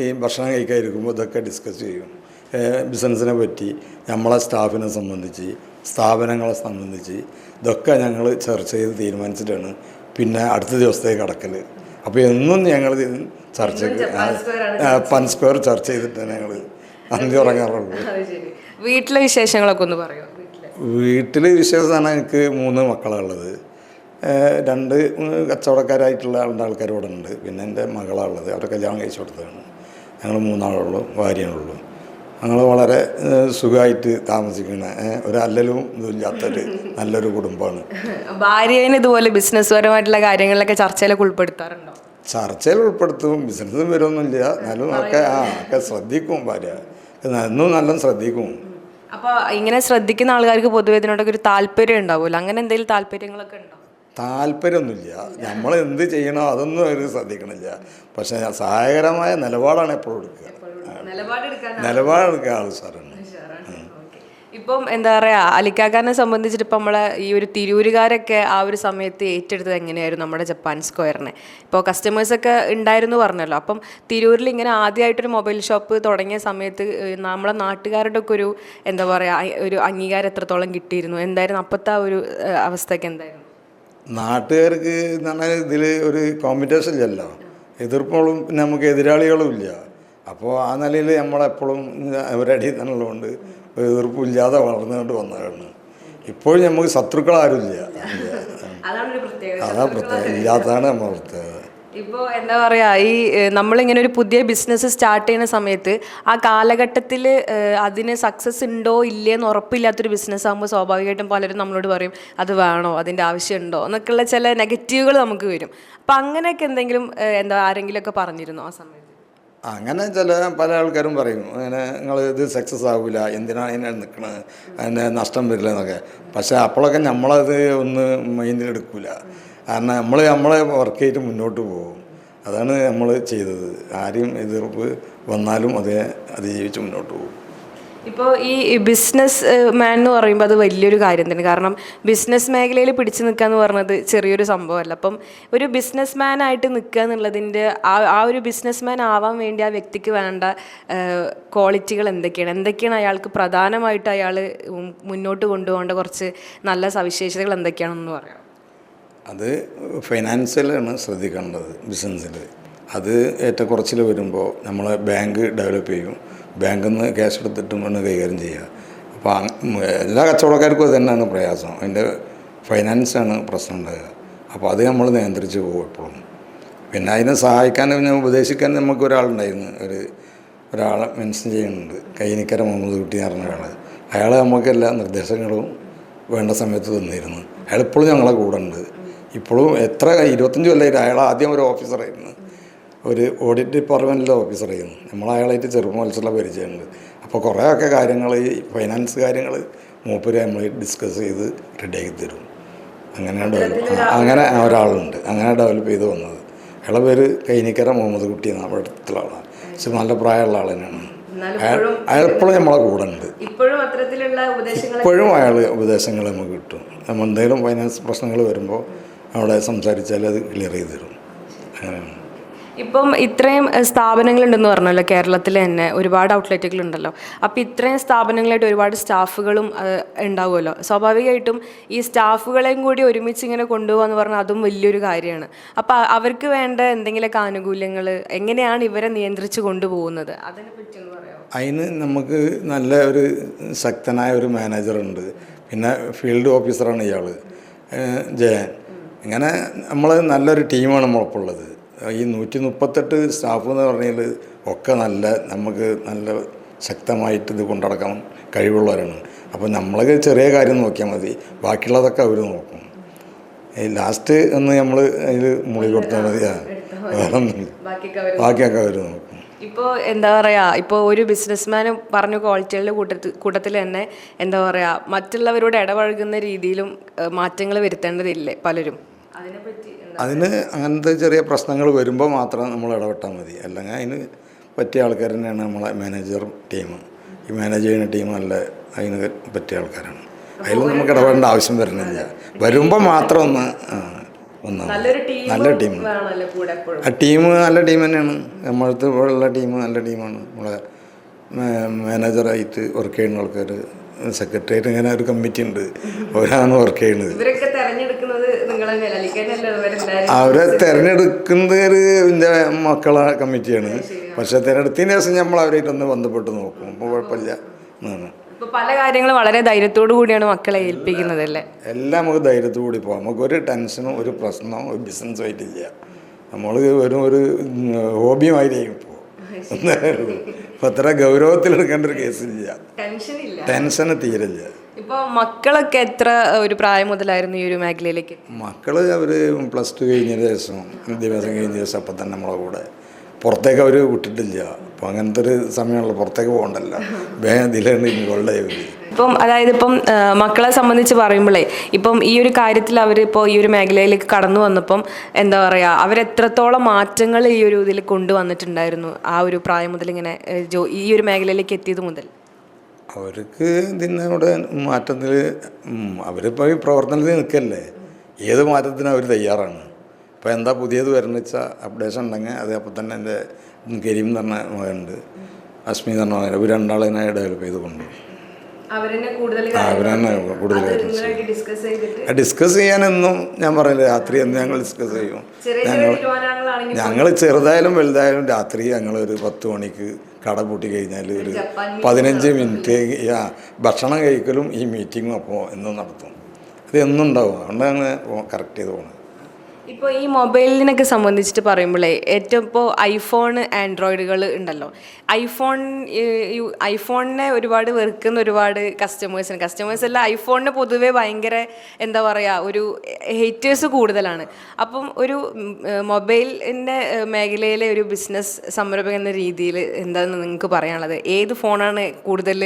ഈ ഭക്ഷണം കഴിക്കാതിരിക്കുമ്പോൾ ഇതൊക്കെ ഡിസ്കസ് ചെയ്യും. ബിസിനസ്സിനെ പറ്റി നമ്മളെ സ്റ്റാഫിനെ സംബന്ധിച്ച് സ്ഥാപനങ്ങളെ സംബന്ധിച്ച് ഇതൊക്കെ ഞങ്ങൾ ചർച്ച ചെയ്ത് തീരുമാനിച്ചിട്ടാണ് പിന്നെ അടുത്ത ദിവസത്തേക്ക് കടക്കൽ അപ്പോൾ എന്നും ഞങ്ങൾ ചർച്ചയ്ക്ക് പൻ സ്ക്വയർ ചർച്ച ചെയ്തിട്ടാണ് ഞങ്ങൾ അന്തി ഉറങ്ങാറുള്ളൂ. വീട്ടിലെ വിശേഷങ്ങളൊക്കെ ഒന്ന് പറയുമോ വീട്ടിലെ. വിശേഷമാണ് എനിക്ക് മൂന്ന് മക്കളുള്ളത്. രണ്ട് കച്ചവടക്കാരായിട്ടുള്ള രണ്ട് ആൾക്കാർ ഇവിടെ ഉണ്ട്. പിന്നെ എന്റെ മകളാണുള്ളത്. അവരെ കല്യാണം കഴിച്ചു കൊടുത്തതാണ്. ഞങ്ങൾ മൂന്നാളുള്ളൂ ഭാര്യയുള്ളൂ ഞങ്ങൾ വളരെ സുഖമായിട്ട് താമസിക്കുന്ന ഒരു അല്ലലും ഇതുമില്ലാത്തൊരു നല്ലൊരു കുടുംബമാണ്. ഭാര്യേനെ ഇതുപോലെ ബിസിനസ് പരമായിട്ടുള്ള കാര്യങ്ങളിലൊക്കെ ചർച്ചയിലൊക്കെ ഉൾപ്പെടുത്താറുണ്ടോ? ചർച്ചയിൽ ഉൾപ്പെടുത്തും ബിസിനസ്സിൽ വരുമൊന്നുമില്ല എന്നാലും ഒക്കെ ആ ഒക്കെ ശ്രദ്ധിക്കും ഭാര്യ. എന്നും നല്ല ശ്രദ്ധിക്കും. അപ്പോൾ ഇങ്ങനെ ശ്രദ്ധിക്കുന്ന ആൾക്കാർക്ക് പൊതുവെ ഇതിനോടൊക്കെ ഒരു താല്പര്യം ഉണ്ടാവുമല്ലോ? അങ്ങനെ എന്തെങ്കിലും താല്പര്യങ്ങളൊക്കെ ഉണ്ടോ? താല്പര്യമൊന്നുമില്ല. നമ്മൾ എന്ത് ചെയ്യണോ അതൊന്നും അവർ ശ്രദ്ധിക്കണില്ല. പക്ഷേ സഹായകരമായ നിലപാടാണ് എപ്പോഴും എടുക്കുക. നിലപാടെടുക്കുക ആൾ സാറാണ് ഇപ്പം എന്താ പറയാ അലിക്കാക്കാനെ സംബന്ധിച്ചിട്ട് ഇപ്പം നമ്മളെ ഈ ഒരു തിരൂരുകാരൊക്കെ ആ ഒരു സമയത്ത് ഏറ്റെടുത്തത് എങ്ങനെയായിരുന്നു നമ്മുടെ ജപ്പാൻ സ്ക്വയറിനെ? ഇപ്പോൾ കസ്റ്റമേഴ്സൊക്കെ ഉണ്ടായിരുന്നു പറഞ്ഞല്ലോ. അപ്പം തിരൂരിൽ ഇങ്ങനെ ആദ്യമായിട്ടൊരു മൊബൈൽ ഷോപ്പ് തുടങ്ങിയ സമയത്ത് നമ്മളെ നാട്ടുകാരുടെ ഒക്കെ ഒരു എന്താ പറയുക ഒരു അംഗീകാരം എത്രത്തോളം കിട്ടിയിരുന്നു? എന്തായിരുന്നു അപ്പോഴത്തെ ആ ഒരു അവസ്ഥ എന്തായിരുന്നു? നാട്ടുകാർക്ക് എന്ന് പറഞ്ഞാൽ ഇതിൽ ഒരു കോമ്പറ്റീഷൻ ഇല്ലല്ലോ. എതിർപ്പുകളും നമുക്ക് എതിരാളികളും ഇല്ല. അപ്പോൾ ആ നിലയിൽ നമ്മളെപ്പോഴും അവരടി തന്നുള്ളതുകൊണ്ട് ഒരു എതിർപ്പില്ലാതെ വളർന്നുകൊണ്ട് വന്നതാണ്. ഇപ്പോഴും നമുക്ക് ശത്രുക്കളാരുമില്ല ആരുമില്ല അതാണ് പ്രത്യേകത ഇല്ലാത്തതാണ് നമ്മൾ പ്രത്യേകത. ഇപ്പോൾ എന്താ പറയുക ഈ നമ്മളിങ്ങനെ ഒരു പുതിയ ബിസിനസ് സ്റ്റാർട്ട് ചെയ്യുന്ന സമയത്ത് ആ കാലഘട്ടത്തിൽ അതിന് സക്സസ് ഉണ്ടോ ഇല്ലയെന്ന് ഉറപ്പില്ലാത്തൊരു ബിസിനസ് ആകുമ്പോൾ സ്വാഭാവികമായിട്ടും പലരും നമ്മളോട് പറയും അത് വേണോ? അതിന്റെ ആവശ്യമുണ്ടോ എന്നൊക്കെയുള്ള ചില നെഗറ്റീവുകൾ നമുക്ക് വരും. അപ്പം അങ്ങനെയൊക്കെ എന്തെങ്കിലും എന്താ ആരെങ്കിലുമൊക്കെ പറഞ്ഞിരുന്നോ ആ സമയത്ത്? അങ്ങനെ ചില പല ആൾക്കാരും പറയും അങ്ങനെ നിങ്ങൾ ഇത് സക്സസ് ആവില്ല എന്തിനാണ് അതിനെ നിൽക്കണത് അതിന് നഷ്ടം വരില്ല എന്നൊക്കെ. പക്ഷേ അപ്പോഴൊക്കെ നമ്മളത് ഒന്ന് മൈൻഡിലെടുക്കില്ല കാരണം നമ്മൾ നമ്മളെ വർക്ക് ചെയ്തിട്ട് മുന്നോട്ട് പോകും. അതാണ് നമ്മൾ ചെയ്തത്. ആരെയും എതിർപ്പ് വന്നാലും അതേ അതിജീവിച്ച് മുന്നോട്ട് പോകും. ഇപ്പോൾ ഈ ബിസിനസ് മാൻ എന്ന് പറയുമ്പോൾ അത് വലിയൊരു കാര്യം തന്നെ. കാരണം ബിസിനസ് മേഖലയിൽ പിടിച്ചു നിൽക്കുക എന്ന് പറഞ്ഞത് ചെറിയൊരു സംഭവമല്ല. അപ്പം ഒരു ബിസിനസ് മാൻ ആയിട്ട് നിൽക്കുക എന്നുള്ളതിന്റെ ആ ആ ഒരു ബിസിനസ് മാൻ ആവാൻ വേണ്ടി ആ വ്യക്തിക്ക് വേണ്ട ക്വാളിറ്റികൾ എന്തൊക്കെയാണ്? എന്തൊക്കെയാണ് അയാൾക്ക് പ്രധാനമായിട്ട് അയാൾ മുന്നോട്ട് കൊണ്ടുപോകേണ്ട കുറച്ച് നല്ല സവിശേഷതകൾ എന്തൊക്കെയാണെന്ന് പറയാം. അത് ഫൈനാൻസിലാണ് ശ്രദ്ധിക്കേണ്ടത് ബിസിനസ്സിൽ അത് ഏറ്റക്കുറച്ചിൽ വരുമ്പോൾ നമ്മൾ ബാങ്ക് ഡെവലപ്പ് ചെയ്യും. ബാങ്കിൽ നിന്ന് ക്യാഷ് എടുത്തിട്ടും വേണം കൈകാര്യം ചെയ്യുക അപ്പോൾ എല്ലാ കച്ചവടക്കാർക്കും അത് തന്നെയാണ് പ്രയാസം. അതിന്റെ ഫൈനാൻസാണ് പ്രശ്നം ഉണ്ടാകുക അപ്പോൾ അത് നമ്മൾ നിയന്ത്രിച്ച് പോകും എപ്പോഴും. പിന്നെ അതിനെ സഹായിക്കാൻ പിന്നെ ഉപദേശിക്കാൻ നമുക്ക് ഒരാളുണ്ടായിരുന്നു. ഒരു ഒരാളെ മെൻഷൻ ചെയ്യുന്നുണ്ട്. കൈനിക്കര മുഹമ്മദ് കുട്ടി എന്ന് പറഞ്ഞ ഒരാൾ അയാൾ നമുക്ക് എല്ലാ നിർദ്ദേശങ്ങളും വേണ്ട സമയത്ത് തന്നിരുന്നു. അയാൾ ഇപ്പോഴും ഞങ്ങളെ കൂടെ ഉണ്ട്. ഇപ്പോഴും എത്ര ഇരുപത്തഞ്ച് കൊല്ലമായിട്ട് അയാൾ ആദ്യം ഒരു ഓഫീസറായിരുന്നു. ഒരു ഓഡിറ്റ് ഡിപ്പാർട്ട്മെന്റിലെ ഓഫീസറായിരുന്നു നമ്മൾ അയാളായിട്ട് ചെറുപ്പം മത്സരമുള്ള പരിചയമുണ്ട്. അപ്പോൾ കുറേയൊക്കെ കാര്യങ്ങൾ ഈ ഫൈനാൻസ് കാര്യങ്ങൾ മൂപ്പര് നമ്മൾ ഡിസ്കസ് ചെയ്ത് റെഡിയാക്കി തരും. അങ്ങനെ ഡെവലപ്പ് അങ്ങനെ ഒരാളുണ്ട്. അങ്ങനെ ഡെവലപ്പ് ചെയ്ത് വന്നത്. അയാളെ പേര് കൈനിക്കര മുഹമ്മദ് കുട്ടി എന്ന അവിടെ അടുത്തുള്ള ആളാണ് പക്ഷെ നല്ല പ്രായമുള്ള ആൾ തന്നെയാണ്. അയാൾ അയാൾ എപ്പോഴും നമ്മളെ കൂടെ ഉണ്ട്. ഇപ്പോഴും അയാൾ ഉപദേശങ്ങൾ നമുക്ക് കിട്ടും. നമ്മൾ എന്തെങ്കിലും ഫൈനാൻസ് പ്രശ്നങ്ങൾ വരുമ്പോൾ അവിടെ സംസാരിച്ചാൽ അത് ക്ലിയർ ചെയ്ത് തരും. അങ്ങനെയാണ്. ഇപ്പം ഇത്രയും സ്ഥാപനങ്ങളുണ്ടെന്ന് പറഞ്ഞല്ലോ കേരളത്തിൽ തന്നെ ഒരുപാട് ഔട്ട്ലെറ്റുകൾ ഉണ്ടല്ലോ അപ്പോൾ ഇത്രയും സ്ഥാപനങ്ങളായിട്ട് ഒരുപാട് സ്റ്റാഫുകളും ഉണ്ടാവുമല്ലോ. സ്വാഭാവികമായിട്ടും ഈ സ്റ്റാഫുകളെയും കൂടി ഒരുമിച്ച് ഇങ്ങനെ കൊണ്ടുപോകാന്ന് പറഞ്ഞാൽ അതും വലിയൊരു കാര്യമാണ്. അപ്പോൾ അവർക്ക് വേണ്ട എന്തെങ്കിലുമൊക്കെ ആനുകൂല്യങ്ങൾ എങ്ങനെയാണ് ഇവരെ നിയന്ത്രിച്ച് കൊണ്ടുപോകുന്നത്? അതിനെപ്പറ്റി അതിന് നമുക്ക് നല്ല ഒരു ശക്തനായ ഒരു മാനേജറുണ്ട്. പിന്നെ ഫീൽഡ് ഓഫീസറാണ് ഇയാൾ ജയൻ. അങ്ങനെ നമ്മൾ നല്ലൊരു ടീമാണ് നമ്മളൊപ്പം ഈ നൂറ്റി മുപ്പത്തെട്ട് സ്റ്റാഫ് എന്ന് പറഞ്ഞാൽ ഒക്കെ നല്ല നമുക്ക് നല്ല ശക്തമായിട്ട് ഇത് കൊണ്ടുനടക്കാൻ കഴിവുള്ളവരാണ്. അപ്പോൾ നമ്മളൊക്കെ ചെറിയ കാര്യം നോക്കിയാൽ മതി ബാക്കിയുള്ളതൊക്കെ അവർ നോക്കും. ഈ ലാസ്റ്റ് ഒന്ന് നമ്മൾ അതിൽ മുളി കൊടുത്താൽ മതി ബാക്കിയൊക്കെ അവർ ബാക്കിയൊക്കെ അവർ നോക്കും. ഇപ്പോൾ എന്താ പറയുക ഇപ്പോൾ ഒരു ബിസിനസ്മാൻ പറഞ്ഞു ക്വാളിറ്റികളുടെ കൂട്ടത്തിൽ കൂട്ടത്തിൽ തന്നെ എന്താ പറയുക മറ്റുള്ളവരോട് ഇടപഴകുന്ന രീതിയിലും മാറ്റങ്ങൾ വരുത്തേണ്ടതില്ലേ പലരും? അതിനെപ്പറ്റി അതിന് അങ്ങനത്തെ ചെറിയ പ്രശ്നങ്ങൾ വരുമ്പോൾ മാത്രം നമ്മൾ ഇടപെട്ടാൽ മതി. അല്ലെങ്കിൽ അതിന് പറ്റിയ ആൾക്കാർ തന്നെയാണ് നമ്മളെ മാനേജർ ടീം ഈ മാനേജ് ചെയ്യുന്ന ടീം നല്ല അതിന് പറ്റിയ ആൾക്കാരാണ്. അതിൽ നമുക്ക് ഇടപെടേണ്ട ആവശ്യം വരുന്നില്ല. വരുമ്പോൾ മാത്രം ഒന്ന് ഒന്ന് ഒന്നാണ് നല്ല ടീം ആ ടീം നല്ല ടീം തന്നെയാണ്. നമ്മളടുത്ത് ഉള്ള ടീം നല്ല ടീമാണ് നമ്മളെ മാനേജറായിട്ട് വർക്ക് ചെയ്യുന്ന ആൾക്കാർ സെക്രട്ടേറിയറ്റ് ഇങ്ങനെ ഒരു കമ്മിറ്റി ഉണ്ട്. അവരാണ് വർക്ക് ചെയ്യുന്നത്. അവരെ തിരഞ്ഞെടുക്കുന്നത് എന്റെ മക്കളെ കമ്മിറ്റിയാണ്. പക്ഷെ തിരഞ്ഞെടുത്തതിന് ശേഷം നമ്മൾ അവരായിട്ടൊന്ന് ബന്ധപ്പെട്ട് നോക്കും. അപ്പോൾ കുഴപ്പമില്ല. എന്നാണ്. പല കാര്യങ്ങളും വളരെ ധൈര്യത്തോടു കൂടിയാണ് മക്കളെ ഏൽപ്പിക്കുന്നത് അല്ലേ? എല്ലാം നമുക്ക് ധൈര്യത്തോടെ പോകാം. നമുക്ക് ഒരു ടെൻഷനും ഒരു പ്രശ്നവും ഒരു ബിസിനസ്സും ആയിട്ടില്ല നമ്മൾ വെറും ഒരു ഹോബിയുമായിരിക്കും ഇപ്പോൾ ഇപ്പം. അത്ര ഗൗരവത്തിലെടുക്കേണ്ട ഒരു കേസില്ല. ടെൻഷൻ തീരില്ല ഇപ്പൊ മക്കളൊക്കെ എത്ര ഒരു പ്രായം മുതലായിരുന്നു ഈ ഒരു മേഖലയിലേക്ക്? മക്കൾ അവർ പ്ലസ് ടു കഴിഞ്ഞ ദിവസം വിദ്യാഭ്യാസം കഴിഞ്ഞ ദിവസം അപ്പം തന്നെ നമ്മളെ കൂടെ. പുറത്തേക്ക് അവർ വിട്ടിട്ടില്ല. അപ്പോൾ അങ്ങനത്തെ ഒരു സമയമുള്ള പുറത്തേക്ക് പോകണ്ടല്ലോ. വേഗം ഇതിലാണ് ആയി ഇപ്പം അതായത് ഇപ്പം മക്കളെ സംബന്ധിച്ച് പറയുമ്പോഴേ ഇപ്പം ഈ ഒരു കാര്യത്തിൽ അവർ ഇപ്പോൾ ഈ ഒരു മേഖലയിലേക്ക് കടന്നു വന്നപ്പം എന്താ പറയുക അവരെത്രത്തോളം മാറ്റങ്ങൾ ഈ ഒരു ഇതിൽ കൊണ്ടുവന്നിട്ടുണ്ടായിരുന്നു ആ ഒരു പ്രായം മുതൽ ഇങ്ങനെ ജോ ഈ ഒരു മേഖലയിലേക്ക് എത്തിയത് മുതൽ? അവർക്ക് ഇതിനോട് മാറ്റത്തിൽ അവരിപ്പോൾ ഈ പ്രവർത്തനത്തിൽ നിൽക്കല്ലേ? ഏത് മാറ്റത്തിനും അവർ തയ്യാറാണ്. ഇപ്പോൾ എന്താ പുതിയത് വരുന്ന വെച്ചാൽ അപ്ഡേഷൻ ഉണ്ടെങ്കിൽ അത് അപ്പം തന്നെ എന്റെ കരീം എന്ന് പറഞ്ഞ മകനുണ്ട്. അസ്മി എന്ന് പറഞ്ഞ മകൻ. രണ്ടാളിനെ ഡെവലപ്പ് ചെയ്ത് കൊണ്ടുപോകും അവരെന്നെ കൂടുതൽ ഡിസ്കസ് ചെയ്യാനെന്നും ഞാൻ പറഞ്ഞില്ല. രാത്രി എന്ന് ഞങ്ങൾ ഡിസ്കസ് ചെയ്യും. ഞങ്ങൾ ഞങ്ങൾ ചെറുതായാലും വലുതായാലും രാത്രി ഞങ്ങൾ ഒരു പത്ത് മണിക്ക് കട പൂട്ടി കഴിഞ്ഞാൽ ഒരു പതിനഞ്ച് മിനിറ്റ് ആ ഭക്ഷണം കഴിക്കലും ഈ മീറ്റിങ്ങും അപ്പോൾ എന്നും നടത്തും. അത് എന്നും ഉണ്ടാവും. അതുകൊണ്ടാണ് കറക്റ്റ് ചെയ്ത് പോകുന്നത് ഇപ്പോൾ ഈ മൊബൈലിനൊക്കെ സംബന്ധിച്ചിട്ട് പറയുമ്പോഴേ ഏറ്റവും ഇപ്പോൾ ഐഫോൺ ആൻഡ്രോയിഡുകൾ ഉണ്ടല്ലോ. ഐഫോൺ ഐഫോണിനെ ഒരുപാട് വെറുക്കുന്ന ഒരുപാട് കസ്റ്റമേഴ്സിന് കസ്റ്റമേഴ്സ് എല്ലാം ഐഫോണിന് പൊതുവേ ഭയങ്കര എന്താ പറയുക ഒരു ഹേറ്റേഴ്സ് കൂടുതലാണ്. അപ്പം ഒരു മൊബൈലിന്റെ മേഖലയിലെ ഒരു ബിസിനസ് സംരംഭം എന്ന രീതിയിൽ എന്താണെന്ന് നിങ്ങൾക്ക് പറയാനുള്ളത്? ഏത് ഫോണാണ് കൂടുതൽ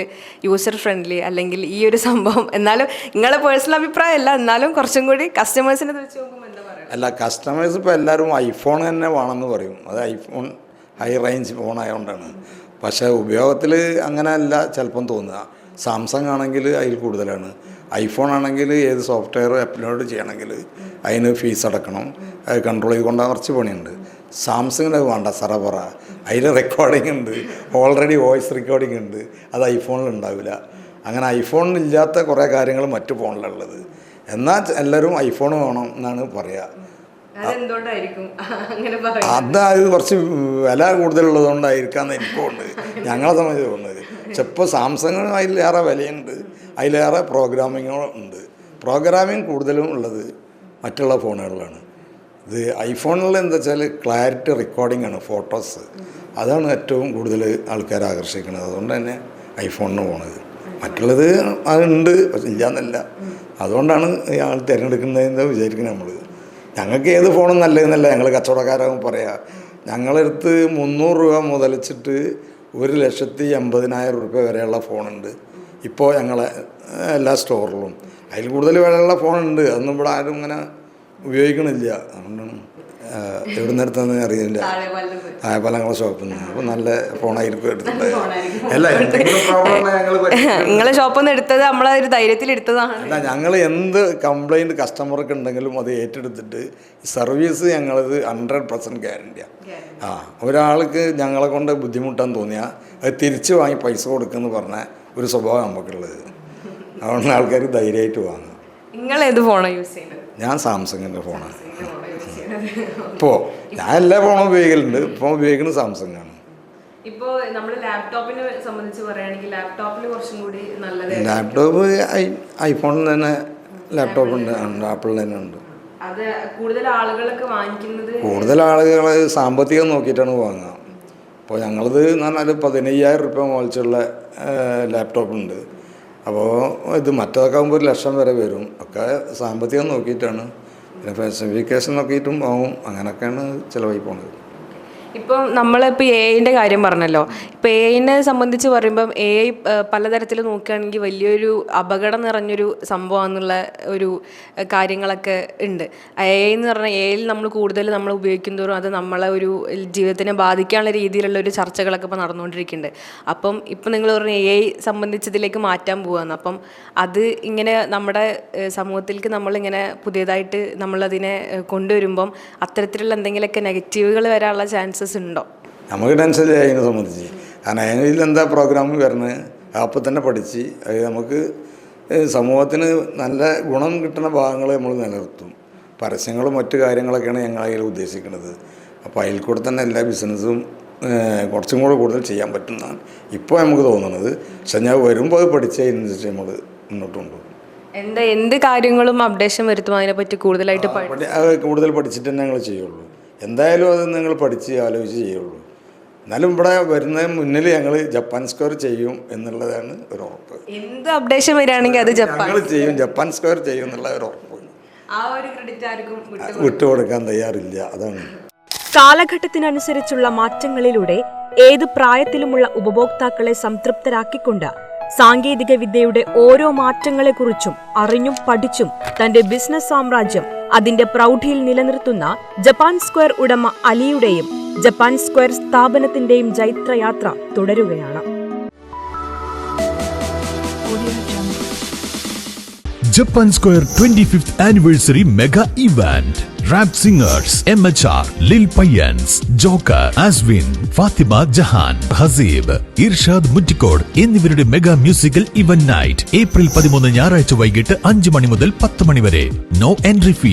യൂസർ ഫ്രണ്ട്ലി അല്ലെങ്കിൽ ഈ ഒരു സംഭവം? എന്നാലും നിങ്ങളുടെ പേഴ്സണൽ അഭിപ്രായമല്ല എന്നാലും കുറച്ചും കൂടി കസ്റ്റമേഴ്സിനെ വെച്ച് നോക്കുമ്പോൾ അല്ല കസ്റ്റമേഴ്സ് ഇപ്പോൾ എല്ലാവരും ഐഫോൺ തന്നെ വേണമെന്ന് പറയും. അത് ഐഫോൺ ഹൈ റേഞ്ച് ഫോൺ ആയതുകൊണ്ടാണ് പക്ഷേ ഉപയോഗത്തിൽ അങ്ങനെയല്ല ചിലപ്പം തോന്നുക. സാംസങ് ആണെങ്കിൽ അതിൽ കൂടുതലാണ്. ഐഫോൺ ആണെങ്കിൽ ഏത് സോഫ്റ്റ്വെയർ അപ്ലോഡ് ചെയ്യണമെങ്കിൽ അതിന് ഫീസ് അടക്കണം. അത് കൺട്രോൾ ചെയ്തുകൊണ്ട് കുറച്ച് പണിയുണ്ട്. സാംസങ്ങിന് അത് വേണ്ട സറബറ അതിൽ റെക്കോർഡിംഗ് ഉണ്ട്. ഓൾറെഡി വോയിസ് റെക്കോർഡിംഗ് ഉണ്ട്. അത് ഐഫോണിൽ ഉണ്ടാവില്ല. അങ്ങനെ ഐഫോണിൽ ഇല്ലാത്ത കുറേ കാര്യങ്ങൾ മറ്റു ഫോണിലുള്ളത് എന്നാൽ എല്ലാവരും ഐഫോൺ വേണം എന്നാണ് പറയുക അത് അത് കുറച്ച് വില കൂടുതലുള്ളതുകൊണ്ടായിരിക്കാന്ന് എനിക്കുണ്ട് ഞങ്ങളെ സംബന്ധിച്ച് തോന്നുന്നത്. പക്ഷെ ഇപ്പോൾ സാംസങ്ങിന് അതിലേറെ വിലയുണ്ട്. അതിലേറെ പ്രോഗ്രാമിങ്ങും ഉണ്ട്. പ്രോഗ്രാമിങ് കൂടുതലും ഉള്ളത് മറ്റുള്ള ഫോണുകളിലാണ് ഇത് ഐഫോണിൽ എന്താ വെച്ചാൽ ക്ലാരിറ്റി റെക്കോർഡിംഗ് ആണ് ഫോട്ടോസ്. അതാണ് ഏറ്റവും കൂടുതൽ ആൾക്കാരെ ആകർഷിക്കുന്നത്. അതുകൊണ്ട് തന്നെ ഐഫോണിന് പോണത്. മറ്റുള്ളത് അതുണ്ട് പക്ഷെ ഇല്ലാന്നല്ല. അതുകൊണ്ടാണ് ഇയാൾ തിരഞ്ഞെടുക്കുന്നതെന്ന് വിചാരിക്കുന്നത് നമ്മൾ ഞങ്ങൾക്ക് ഏത് ഫോണും നല്ലതെന്നല്ല. ഞങ്ങൾ കച്ചവടക്കാരാകും പറയാം ഞങ്ങളടുത്ത് മുന്നൂറ് രൂപ മുതലിച്ചിട്ട് ഒരു ലക്ഷത്തി എൺപതിനായിരം റുപ്യ വരെയുള്ള ഫോണുണ്ട്. ഇപ്പോൾ ഞങ്ങളെ എല്ലാ സ്റ്റോറിലും. അതിൽ കൂടുതൽ വിലയുള്ള ഫോണുണ്ട്. അതൊന്നും ഇവിടെ ആരും ഇങ്ങനെ ഉപയോഗിക്കണില്ല. അതുകൊണ്ടാണ് എവിടെ എടുത്തതെന്ന് അറിയില്ല. ആ പല ഞങ്ങളെ ഷോപ്പിൽ നിന്ന് അപ്പോൾ നല്ല ഫോണായിരിക്കും എടുത്തിട്ടുണ്ടായത് അല്ല നിങ്ങളെ ഷോപ്പിൽ നിന്ന് എടുത്തത് നമ്മളെ ഒരു ധൈര്യത്തിൽ എടുത്തതാണ്. അല്ല ഞങ്ങൾ എന്ത് കംപ്ലൈന്റ് കസ്റ്റമർക്ക് ഉണ്ടെങ്കിലും അത് ഏറ്റെടുത്തിട്ട് സർവീസ് ഞങ്ങളത് ഹൺഡ്രഡ് പെർസെന്റ് ഗ്യാരണ്ടിയാണ് ആ. ഒരാൾക്ക് ഞങ്ങളെ കൊണ്ട് ബുദ്ധിമുട്ടാന്ന് തോന്നിയാൽ അത് തിരിച്ച് വാങ്ങി പൈസ കൊടുക്കുമെന്ന് പറഞ്ഞ ഒരു സ്വഭാവം നമുക്കുള്ളത്. അതുകൊണ്ട് ആൾക്കാർ ധൈര്യമായിട്ട് വാങ്ങും. നിങ്ങൾ ഏത് ഫോണാണ് യൂസ് ചെയ്യുന്നത്? ഞാൻ സാംസങ്ങിന്റെ ഫോണാണ് ഇപ്പോൾ ഞാൻ എല്ലാ ഫോണും ഉപയോഗിക്കലുണ്ട്. ഇപ്പൊ ഉപയോഗിക്കുന്നത് സാംസങ് ആണ്. ഇപ്പോൾ നമ്മൾ ലാപ്ടോപ്പിനെ സംബന്ധിച്ച് പറയുകയാണെങ്കിൽ ലാപ്ടോപ്പിൽ കുറച്ചും കൂടി നല്ലത് ലാപ്ടോപ്പ് ഐ ഐഫോണിൽ തന്നെ ലാപ്ടോപ്പ് ഉണ്ട്. ആപ്പിൾ ആപ്പിളിൽ തന്നെ ഉണ്ട്. അത് കൂടുതൽ ആളുകളൊക്കെ വാങ്ങിക്കുന്നത് കൂടുതൽ ആളുകൾ സാമ്പത്തികം നോക്കിയിട്ടാണ് വാങ്ങുക. അപ്പോൾ ഞങ്ങളത് എന്ന് പറഞ്ഞാൽ പതിനയ്യായിരം റുപ്യ മുതലുള്ള ലാപ്ടോപ്പ് ഉണ്ട്. അപ്പോൾ ഇത് മറ്റതൊക്കെ ആകുമ്പോൾ ഒരു ലക്ഷം വരെ വരും. ഒക്കെ സാമ്പത്തികം നോക്കിയിട്ടാണ്. പിന്നെ സ്പെസിഫിക്കേഷൻ നോക്കിയിട്ടും ആവും. അങ്ങനെയൊക്കെയാണ് ചിലവായി പോണത്. ഇപ്പം നമ്മളിപ്പോൾ എ ഐന്റെ കാര്യം പറഞ്ഞല്ലോ. ഇപ്പോൾ എ ഐനെ സംബന്ധിച്ച് പറയുമ്പം എ ഐ പലതരത്തിൽ നോക്കുകയാണെങ്കിൽ വലിയൊരു അപകടം നിറഞ്ഞൊരു സംഭവമാണെന്നുള്ള ഒരു കാര്യങ്ങളൊക്കെ ഉണ്ട്. എ ഐ എന്ന് പറഞ്ഞാൽ എ ഐയിൽ നമ്മൾ കൂടുതൽ നമ്മൾ ഉപയോഗിക്കുന്നതോറും അത് നമ്മളെ ഒരു ജീവിതത്തിനെ ബാധിക്കാനുള്ള രീതിയിലുള്ള ഒരു ചർച്ചകളൊക്കെ ഇപ്പോൾ നടന്നുകൊണ്ടിരിക്കുന്നുണ്ട്. അപ്പം ഇപ്പം നിങ്ങൾ പറഞ്ഞ എ ഐ സംബന്ധിച്ചതിലേക്ക് മാറ്റാൻ പോവാന്ന്. അപ്പം അത് ഇങ്ങനെ നമ്മുടെ സമൂഹത്തിലേക്ക് നമ്മളിങ്ങനെ പുതിയതായിട്ട് നമ്മളതിനെ കൊണ്ടുവരുമ്പം അത്തരത്തിലുള്ള എന്തെങ്കിലുമൊക്കെ നെഗറ്റീവുകൾ വരാനുള്ള ചാൻസസ് ഉണ്ടോ? നമുക്ക് ടെൻഷൻ ഇല്ല അതിനെ സംബന്ധിച്ച്. കാരണം അതിൽ എന്താ പ്രോഗ്രാം വരുന്നത്? അപ്പം തന്നെ പഠിച്ച് അത് നമുക്ക് സമൂഹത്തിന് നല്ല ഗുണം കിട്ടുന്ന ഭാഗങ്ങൾ നമ്മൾ നിലനിർത്തും. പരസ്യങ്ങളും മറ്റു കാര്യങ്ങളൊക്കെയാണ് ഞങ്ങൾ അതിൽ ഉദ്ദേശിക്കുന്നത്. അപ്പോൾ അതിൽ കൂടെ തന്നെ എല്ലാ ബിസിനസ്സും കുറച്ചും കൂടെ കൂടുതൽ ചെയ്യാൻ പറ്റുന്നതാണ്. ഇപ്പോൾ നമുക്ക് തോന്നുന്നത് പക്ഷെ ഞാൻ വരുമ്പോൾ അത് പഠിച്ചതിനനുസരിച്ച് നമ്മൾ മുന്നോട്ട് കൊണ്ടുപോകും എന്താ എന്ത് കാര്യങ്ങളും അപ്ഡേഷൻ വരുത്തും? അതിനെപ്പറ്റി കൂടുതലായിട്ട് കൂടുതൽ പഠിച്ചിട്ട് തന്നെ ഞങ്ങൾ ചെയ്യുള്ളൂ. എന്തായാലും അത് നിങ്ങൾ പഠിച്ച് ആലോചിച്ച് ചെയ്യുള്ളൂ. എന്നാലും ഇവിടെ വരുന്നതിന് മുന്നിൽ ഞങ്ങൾ ജപ്പാൻ സ്ക്വയർ ചെയ്യും എന്നുള്ളതാണ് ഒരു ഉറപ്പ്. എന്ത് അപ്ഡേഷൻ വരികയാണെങ്കിൽ അത് ജപ്പാൻ ഞങ്ങൾ ചെയ്യും ജപ്പാൻ സ്ക്വയർ ചെയ്യും എന്നുള്ള ഒരു ഉറപ്പ്. ആ ഒരു ക്രെഡിറ്റ് ആർക്കും വിട്ടു വിട്ടുകൊടുക്കാൻ തയ്യാറില്ല അതാണ്. കാലഘട്ടത്തിനനുസരിച്ചുള്ള മാറ്റങ്ങളിലൂടെ ഏത് പ്രായത്തിലുമുള്ള ഉപഭോക്താക്കളെ സംതൃപ്തരാക്കിക്കൊണ്ട് സാങ്കേതിക വിദ്യയുടെ ഓരോ മാറ്റങ്ങളെക്കുറിച്ചും അറിഞ്ഞും പഠിച്ചും തന്റെ ബിസിനസ് സാമ്രാജ്യം അതിന്റെ പ്രൗഢിയിൽ നിലനിർത്തുന്ന ജപ്പാൻ സ്ക്വയർ ഉടമ അലിയുടെയും ജപ്പാൻ സ്ക്വയർ സ്ഥാപനത്തിന്റെയും ജൈത്രയാത്ര തുടരുകയാണ്. Japan square twenty fifth anniversary mega event. Rap singers M H R lil Payyans joker Aswin Fathima Jahan Haseeb Irshad Muttikkode എന്നിവരുടെ mega musical event night April പതിമൂന്ന് ഞായറാഴ്ച വൈകിട്ട് അഞ്ച് മണി മുതൽ പത്ത് മണി വരെ. നോ എൻട്രി ഫീ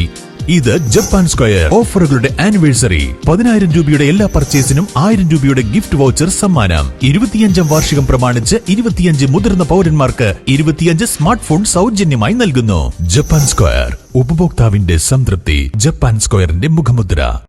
ഇത് ജപ്പാൻ സ്ക്വയർ. ഓഫറുകളുടെ ആനിവേഴ്സറി. പതിനായിരം രൂപയുടെ എല്ലാ പർച്ചേസിനും ആയിരം രൂപയുടെ ഗിഫ്റ്റ് വൗച്ചർ സമ്മാനം. ഇരുപത്തിയഞ്ചാം വാർഷികം പ്രമാണിച്ച് ഇരുപത്തിയഞ്ച് മുതിർന്ന പൗരന്മാർക്ക് ഇരുപത്തിയഞ്ച് സ്മാർട്ട് ഫോൺ സൗജന്യമായി നൽകുന്നു. Japan square. ഉപഭോക്താവിന്റെ സംതൃപ്തി. ജപ്പാൻ സ്ക്വയറിന്റെ മുഖമുദ്ര.